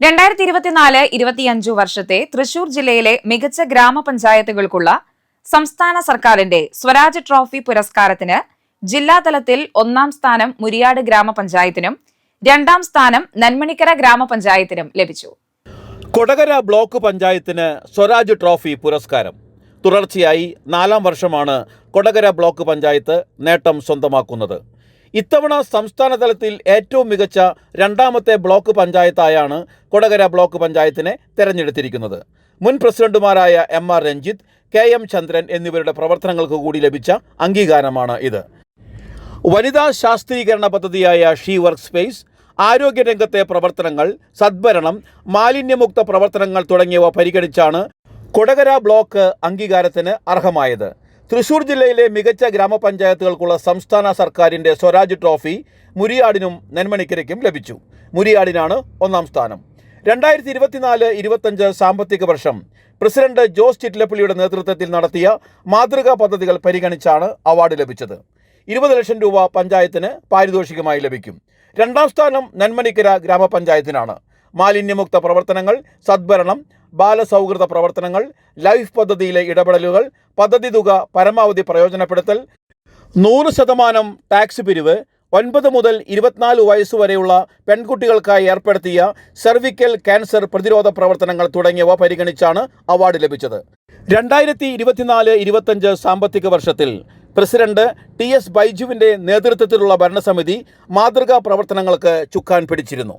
രണ്ടായിരത്തി ഇരുപത്തിനാല് ഇരുപത്തിയഞ്ചു വർഷത്തെ തൃശൂർ ജില്ലയിലെ മികച്ച ഗ്രാമപഞ്ചായത്തുകൾക്കുള്ള സംസ്ഥാന സർക്കാരിന്റെ സ്വരാജ് ട്രോഫി പുരസ്കാരത്തിന് ജില്ലാതലത്തിൽ ഒന്നാം സ്ഥാനം മുരിയാട് ഗ്രാമപഞ്ചായത്തിനും രണ്ടാം സ്ഥാനം നന്മണിക്കര ഗ്രാമപഞ്ചായത്തിനും ലഭിച്ചു. കൊടകര ബ്ലോക്ക് പഞ്ചായത്തിന് സ്വരാജ് ട്രോഫി പുരസ്കാരം. തുടർച്ചയായി നാലാം വർഷമാണ് കൊടകര ബ്ലോക്ക് പഞ്ചായത്ത് നേട്ടം സ്വന്തമാക്കുന്നത്. ഇത്തവണ സംസ്ഥാന തലത്തിൽ ഏറ്റവും മികച്ച രണ്ടാമത്തെ ബ്ലോക്ക് പഞ്ചായത്തായാണ് കൊടകര ബ്ലോക്ക് പഞ്ചായത്തിനെ തെരഞ്ഞെടുത്തിരിക്കുന്നത്. മുൻ പ്രസിഡന്റുമാരായ M R Ranjith K M Chandran എന്നിവരുടെ പ്രവർത്തനങ്ങൾക്ക് കൂടി ലഭിച്ച അംഗീകാരമാണ് ഇത്. വനിതാ ശാസ്ത്രീകരണ പദ്ധതിയായ ഷീ വർക്ക് സ്പേസ് ആരോഗ്യരംഗത്തെ പ്രവർത്തനങ്ങൾ സദ്ഭരണം മാലിന്യമുക്ത പ്രവർത്തനങ്ങൾ തുടങ്ങിയവ പരിഗണിച്ചാണ് കൊടകര ബ്ലോക്ക് അംഗീകാരത്തിന് അർഹമായത്. തൃശൂർ ജില്ലയിലെ മികച്ച ഗ്രാമപഞ്ചായത്തുകൾക്കുള്ള സംസ്ഥാന സർക്കാരിന്റെ സ്വരാജ് ട്രോഫി മുരിയാടിനും നെന്മണിക്കരയ്ക്കും ലഭിച്ചു. മുരിയാടിനാണ് ഒന്നാം സ്ഥാനം. രണ്ടായിരത്തി ഇരുപത്തിനാല് ഇരുപത്തഞ്ച് സാമ്പത്തിക വർഷം പ്രസിഡന്റ് ജോസ് ചിറ്റിലപ്പള്ളിയുടെ നേതൃത്വത്തിൽ നടത്തിയ മാതൃകാ പദ്ധതികൾ പരിഗണിച്ചാണ് അവാർഡ് ലഭിച്ചത്. ഇരുപത് ലക്ഷം രൂപ പഞ്ചായത്തിന് പാരിതോഷികമായി ലഭിക്കും. രണ്ടാം സ്ഥാനം നന്മണിക്കര ഗ്രാമപഞ്ചായത്തിനാണ്. മാലിന്യമുക്ത പ്രവർത്തനങ്ങൾ സദ്ഭരണം ബാലസൗഹൃദ പ്രവർത്തനങ്ങൾ ലൈഫ് പദ്ധതിയിലെ ഇടപെടലുകൾ പദ്ധതി തുക പരമാവധി പ്രയോജനപ്പെടുത്തൽ നൂറ് ശതമാനം ടാക്സ് പിരിവ് ഒൻപത് മുതൽ ഇരുപത്തിനാല് വരെയുള്ള പെൺകുട്ടികൾക്കായി ഏർപ്പെടുത്തിയ സെർവിക്കൽ ക്യാൻസർ പ്രതിരോധ പ്രവർത്തനങ്ങൾ തുടങ്ങിയവ പരിഗണിച്ചാണ് അവാർഡ് ലഭിച്ചത്. രണ്ടായിരത്തി ഇരുപത്തിനാല് ഇരുപത്തഞ്ച് സാമ്പത്തിക വർഷത്തിൽ പ്രസിഡന്റ് ടി എസ് ബൈജുവിന്റെ നേതൃത്വത്തിലുള്ള ഭരണസമിതി മാതൃകാ പ്രവർത്തനങ്ങൾക്ക് ചുക്കാൻ പിടിച്ചിരുന്നു.